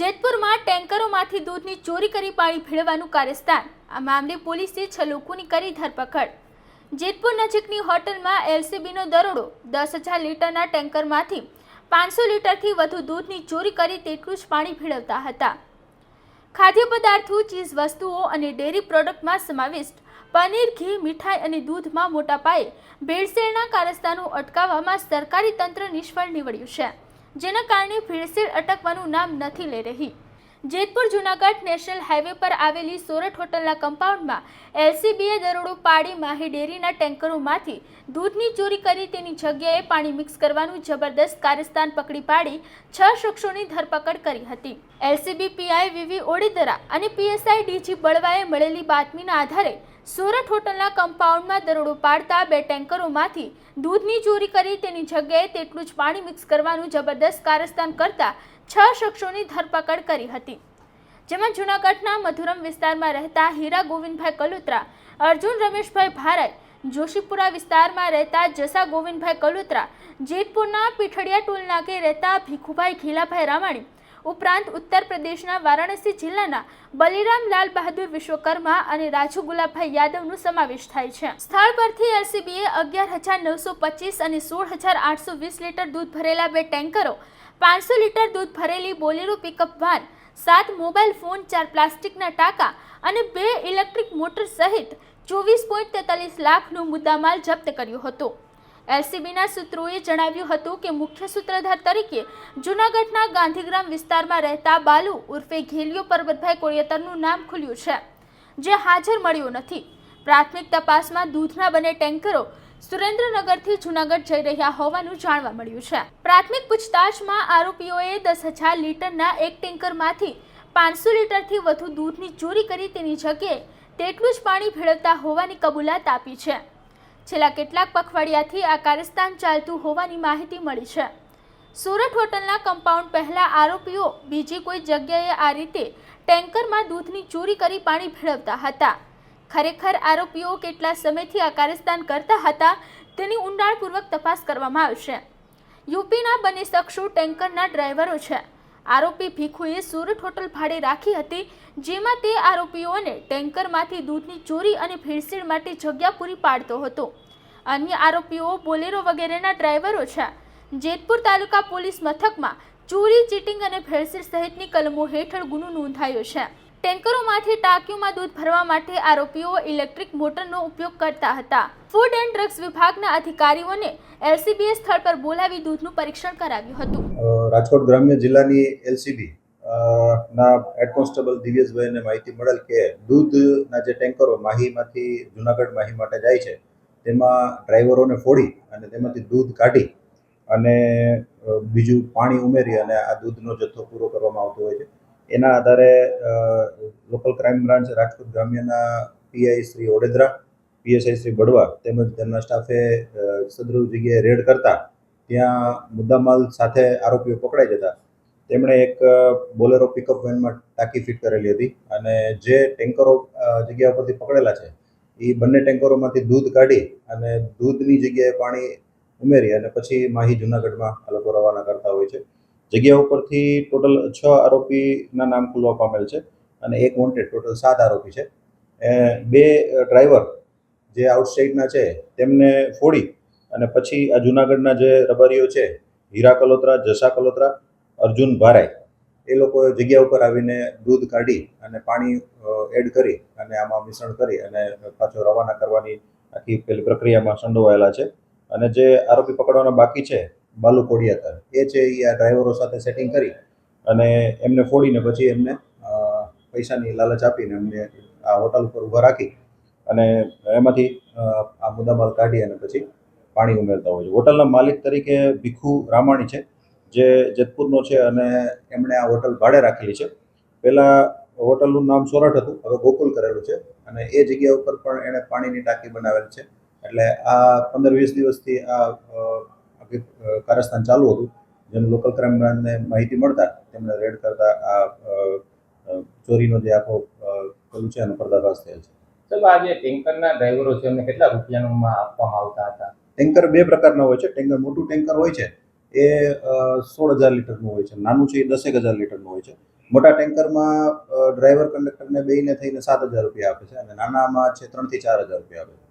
જેતપુરમાં ટેન્કરોમાંથી દૂધની ચોરી કરી પાણી ભેળવાનું કાર્યસ્થાન. આ મામલે પોલીસે છ લોકોની કરી ધરપકડ. જેતપુર નજીકની હોટલમાં એલસીબીનો દરોડો દસ હજાર લીટરના ટેન્કરમાંથી પાંચસો લીટરથી વધુ દૂધની ચોરી કરી તેટલું જ પાણી ભેળવતા હતા. ખાદ્ય પદાર્થો ચીઝ વસ્તુઓ અને ડેરી પ્રોડક્ટમાં સમાવિષ્ટ પનીર, ઘી, મીઠાઈ અને દૂધમાં મોટા પાયે ભેળસેળના કારસ્તાનું અટકાવવામાં સરકારી તંત્ર નિષ્ફળ નીવડ્યું છે. જેના કારણે ભીડસેળ અટકવાનું નામ નથી લઈ રહી. જેતપુર જુનાગઢ નેશનલ હાઈવે પર આવેલી સોરઠ હોટલના કમ્પાઉન્ડમાં એલસીબીએ દરોડો પાડી માહી ડેરીના ટેન્કરોમાંથી દૂધની ચોરી કરી તેની જગ્યાએ પાણી મિક્સ કરવાનું જબરદસ્ત કાર્યસ્થાન પકડી પાડી છ શખ્સોની ધરપકડ કરી હતી. એલસીબી પીઆઈ વીવી ઓડેદરા અને પીએસઆઈ ડીજી બળવાએ મળેલી બાતમીના આધારે સુરત હોટલના કમ્પાઉન્ડમાં દરોડો પાડતા બે ટેન્કરોમાંથી દૂધની ચોરી કરી તેની જગ્યાએ તેટલું જ પાણી મિક્સ કરવાનું જબરદસ્ત કારસ્તાન કરતા છ શખ્સોની ધરપકડ કરી હતી. જેમાં જૂનાગઢના મધુરમ વિસ્તારમાં રહેતા હીરા ગોવિંદભાઈ કલુત્રા, અર્જુન રમેશભાઈ ભારત જોશીપુરા વિસ્તારમાં રહેતા જસા ગોવિંદભાઈ કલુત્રા, જેતપુરના પીઠડિયા ટોલ નાકે રહેતા ભીખુભાઈ ઘીલાભાઈ રામાણી ઉપરાંત ઉત્તર પ્રદેશના વારાણસી જિલ્લાના બલિરામ લાલ બહાદુર વિશ્વકર્મા અને રાજુ ગુલાબભાઈ યાદવનો સમાવેશ થાય છે. સ્થળ પરથી એલસીબીએ અગિયાર હજાર નવસો પચીસ અને સોળ હજાર આઠસો વીસ લીટર દૂધ ભરેલા બે ટેન્કરો, પાંચસો લીટર દૂધ ભરેલી બોલેરો પિકઅપ વાન સાત મોબાઈલ ફોન, ચાર પ્લાસ્ટિકના ટાંકા અને બે ઇલેક્ટ્રિક મોટર સહિત ચોવીસ પોઈન્ટ તેતાલીસ લાખનો મુદ્દામાલ જપ્ત કર્યો હતો. એલસીબીના સૂત્રોએ જણાવ્યું હતું કે મુખ્ય સૂત્રધાર તરીકે જૂનાગઢના ગાંધીગ્રામ વિસ્તારમાં રહેતા બાલુ ઉર્ફે ઘેલિયો પરબતભાઈ કોળિયતરનું નામ ખુલ્યું છે, જે હાજર મળ્યું નથી. પ્રાથમિક તપાસમાં દૂધના બંને ટેન્કરો સુરેન્દ્રનગરથી જૂનાગઢ જઈ રહ્યા હોવાનું જાણવા મળ્યું છે. પ્રાથમિક પૂછતાછમાં આરોપીઓએ દસ હજાર લીટરના એક ટેન્કરમાંથી પાંચસો લીટરથી વધુ દૂધની ચોરી કરી તેની જગ્યાએ તેટલું જ પાણી ભેળવતા હોવાની કબૂલાત આપી છે. છેલ્લા કેટલાક પખવાડિયાથી આ કારસ્તાન ચાલતું હોવાની માહિતી મળી છે. સુરત હોટલના કમ્પાઉન્ડ પહેલા આરોપીઓ બીજી કોઈ જગ્યાએ આ રીતે ટેન્કરમાં દૂધની ચોરી કરી પાણી ભેળવતા હતા. ખરેખર આરોપીઓ કેટલા સમયથી આ કારસ્તાન કરતા હતા તેની ઊંડાણપૂર્વક તપાસ કરવામાં આવશે. યુપીના બંને શખ્સો ટેન્કરના ડ્રાઈવરો છે. આરોપી ભીખુએ સુરત હોટલ ભાડે રાખી હતી, જેમાં તે આરોપીઓને ટેન્કરમાંથી દૂધની ચોરી અને ભેળસેળ માટે જગ્યા પૂરી પાડતો હતો. અન્ય આરોપીઓ બોલેરો વગેરેના ડ્રાઈવરો છે. જેતપુર તાલુકા પોલીસ મથકમાં ચોરી, ચીટિંગ અને ભેળસેળ સહિતની કલમો હેઠળ ગુનો નોંધાયો છે. ટેન્કરોમાંથી ટાંકીઓમાં દૂધ ભરવા માટે આરોપીઓ ઇલેક્ટ્રિક મોટરનો ઉપયોગ કરતા હતા. ફૂડ એન્ડ ડ્રગ્સ વિભાગના અધિકારીઓને એલસીબીએ સ્થળ પર બોલાવી દૂધનું પરીક્ષણ કરાવ્યું હતું. રાજકોટ ગ્રામ્ય જિલ્લાની એલસીબી ના હેડ કોન્સ્ટેબલ દિવ્યેશભાઈને માહિતી મળેલ કે દૂધના જે ટેન્કરો માહીમાંથી, જુનાગઢ માહી માટે જાય છે, તેમાં ડ્રાઈવરોને ફોડી અને તેમાંથી દૂધ કાઢી અને બીજું પાણી ઉમેરી અને આ દૂધનો જથ્થો પૂરો કરવામાં આવતો હોય છે. એના આધારે લોકલ ક્રાઇમ બ્રાન્ચ રાજકોટ ગ્રામ્યના પીઆઈ શ્રી ઓડેદરા, પીએસઆઈ શ્રી બડવા તેમજ તેમના સ્ટાફે સદરૂપ જગ્યાએ રેડ કરતા ત્યાં મુદ્દામાલ સાથે આરોપીઓ પકડાઈ જતા. તેમણે એક બોલેરો પિકઅપ વેનમાં ટાંકી ફિટ કરેલી હતી અને જે ટેન્કરો જગ્યા ઉપરથી પકડેલા છે, એ બંને ટેન્કરોમાંથી દૂધ કાઢી અને દૂધની જગ્યાએ પાણી ઉમેરી અને પછી માહી જુનાગઢમાં આ લોકો રવાના કરતા હોય છે. જગ્યા ઉપરથી ટોટલ છ આરોપીના નામ ખુલવા પામેલ છે અને એક વોન્ટેડ ટોટલ સાત આરોપી છે. બે ડ્રાઈવર જે આઉટસાઇડના છે, તેમને ફોડી અને પછી આ જુનાગઢના જે રબારીઓ છે, હીરા કલોત્રા, જસા કલોત્રા, અર્જુન ભારાઈ એ લોકો જગ્યા ઉપર આવીને દૂધ કાઢી અને પાણી એડ કરી અને આમાં મિશ્રણ કરી અને પાછો રવાના કરવાની આખી પેલી પ્રક્રિયામાં સંડોવાયેલા છે. અને જે આરોપી પકડવાના બાકી છે, બાલુ કોડિયાતર એ છે એ આ ડ્રાઈવરો સાથે સેટિંગ કરી અને એમને ફોડીને પછી એમને પૈસાની લાલચ આપીને એમને આ હોટલ ઉપર ઊભા રાખી અને એમાંથી આ મુદ્દામાલ કાઢી અને પછી પાણી ઉમેરતા હોય છે. હોટલના માલિક તરીકે ભીખુ રામાણી છે, જે જેતપુરનો છે અને એમણે આ હોટલ ભાડે રાખેલી છે. પહેલાં હોટલનું નામ સોરઠ હતું, હવે ગોકુલ કરેલું છે અને એ જગ્યા ઉપર પણ એણે પાણીની ટાંકી બનાવેલ છે. એટલે આ પંદર વીસ દિવસથી આ કારસ્તાન ચાલુ હતું. જેનું લોકલ ક્રાઇમ બ્રાન્ચને માહિતી મળતા તેમણે રેડ કરતા આ ચોરીનો જે આખો પેલું છે એનો પર્દાફાશ થયેલ છે. ચલો આ જે ટેન્કરના ડ્રાઈવરો છે, એમને કેટલા રૂપિયાનું આપવામાં આવતા હતા? ટેન્કર બે પ્રકારના હોય છે. ટેન્કર મોટું ટેન્કર હોય છે, એ સોળ હજાર લીટરનું હોય છે. નાનું છે એ દસેક હજાર લીટરનું હોય છે. મોટા ટેન્કરમાં ડ્રાઈવર કંડક્ટરને બેને થઈને સાત હજાર રૂપિયા આપે છે અને નાનામાં છે ત્રણથી ચાર હજાર રૂપિયા આપે છે.